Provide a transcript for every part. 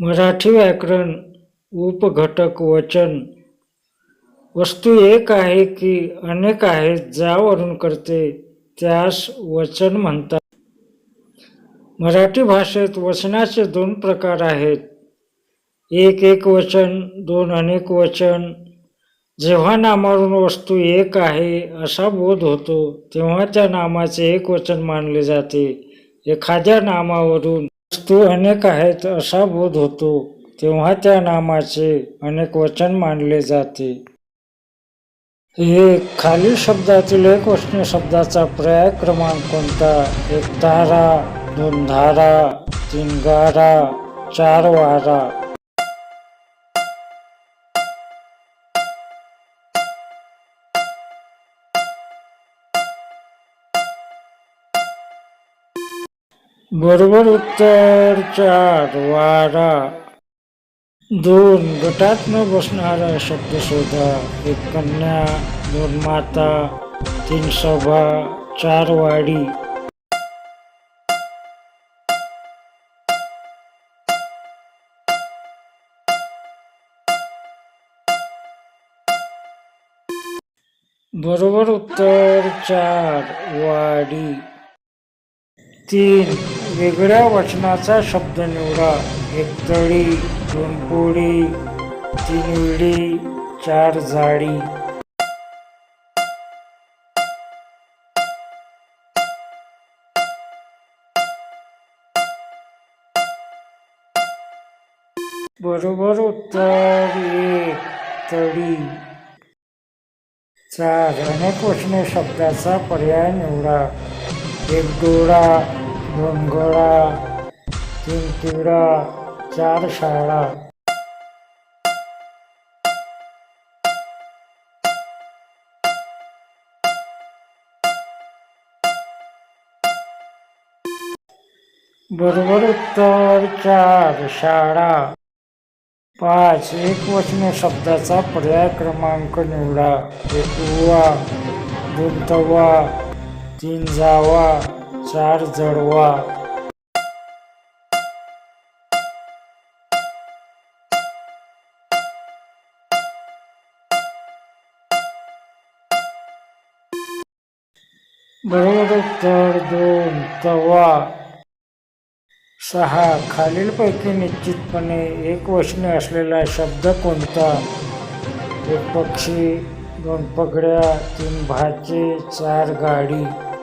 मराठी व्याकरण उपघटक वचन. वस्तू एक आहे की अनेक आहेत ज्यावरून करते त्यास वचन म्हणतात. मराठी भाषेत वचनाचे दोन प्रकार आहेत. एक एक वचन दोन अनेक वचन जेव्हा नामावरून वस्तू एक आहे असा बोध होतो तेव्हा त्या नामाचे एक वचन मानले जाते. एखाद्या नामावरून वस्तू अनेक आहेत असा बोध होतो तेव्हा त्या नामाचे अनेक वचन मानले जाते. एक खालील शब्दातील एक वचन शब्दाचा पर्याय क्रमांक कोणता? एक तारा दोन धारा तीन गारा चार वारा. बरोबर उत्तर चार वारा. दोन गटात न बसणारा शब्द शोधा. एक कन्या दोन माता तीन सभा चार वाडी. बरोबर उत्तर चार वाडी. तीन वेगळ्या वचनाचा शब्द निवडा. एक तळी दोन पोळी तीन विडी चार जाळी. बरोबर उत्तर एक तळी. चार अनेक वचने शब्दाचा पर्याय निवडा. एक डोळा दोन गोळा तीन किडा चार शाळा. बरोबर उत्तर चार शाळा. पाच एकवचने शब्दाचा पर्याय क्रमांक निवडा. एक उवा दोन तवा तीन जावा. चार जडवा. बरोबर उत्तर दोन तवा. सहा. खालीलपैकी निश्चितपणे एक वचने असलेला शब्द कोणता? एक पक्षी दोन पगड्या तीन भाचे चार गाडी.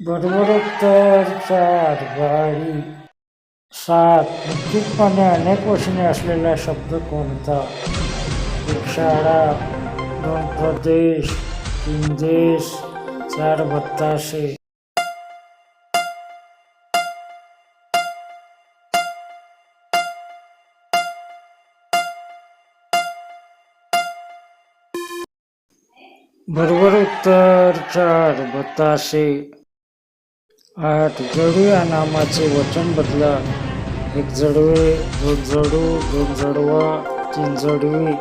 बरोबर उत्तर चार गाडी. सात. निश्चितपणे अनेक वचने असलेला शब्द कोणता? एक शाळा दोन प्रदेश तीन देश चार बत्ताशे बरोबर उत्तर चार बताशे. आठ जडू या नामाचे वचन बदला. एक जडवे दोन जडू दोन जडवा तीन जडवी.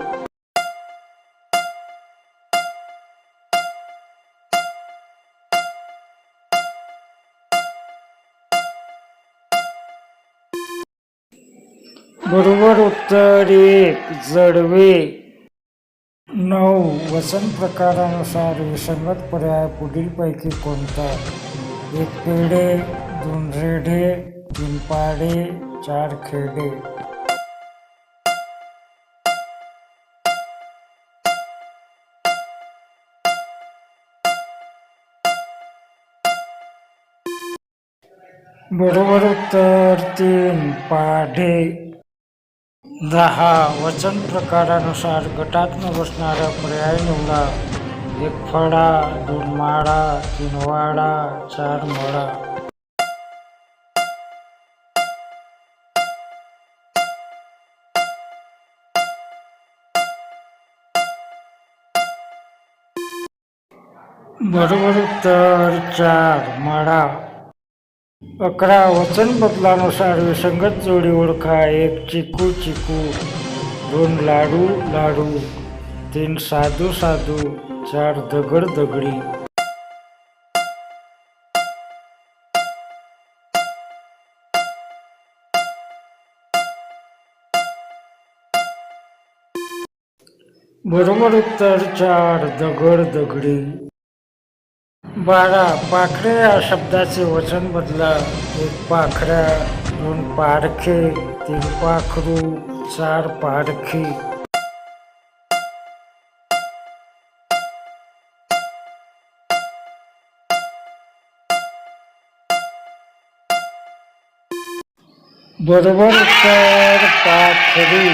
बरोबर उत्तर एक जडवे. नऊ वचन प्रकारानुसार विसंगत पर्याय पुढीलपैकी कोणता? एक पेढे दोन रेढे तीन पाडे चार खेडे बरोबर उत्तर तीन पाढे दहा. वचन प्रकारानुसार गटात न बसणारा पर्याय निवडा. एक फळा दोन माळा चार मळा बरोबर उत्तर चार माळा अकरा वचन बदलानुसार विसंगत जोडी ओळखा एक चिकू चिकू. दोन लाडू लाडू. तीन साधू साधू. चार दगड दगडी. बरोबर उत्तर चार दगड दगडी. बारा पाखरे या शब्दाचे वचन बदला. एक पाखऱ्या दोन पारखे तीन पाखरू चार पारखी. बरोबर उत्तर पाखरी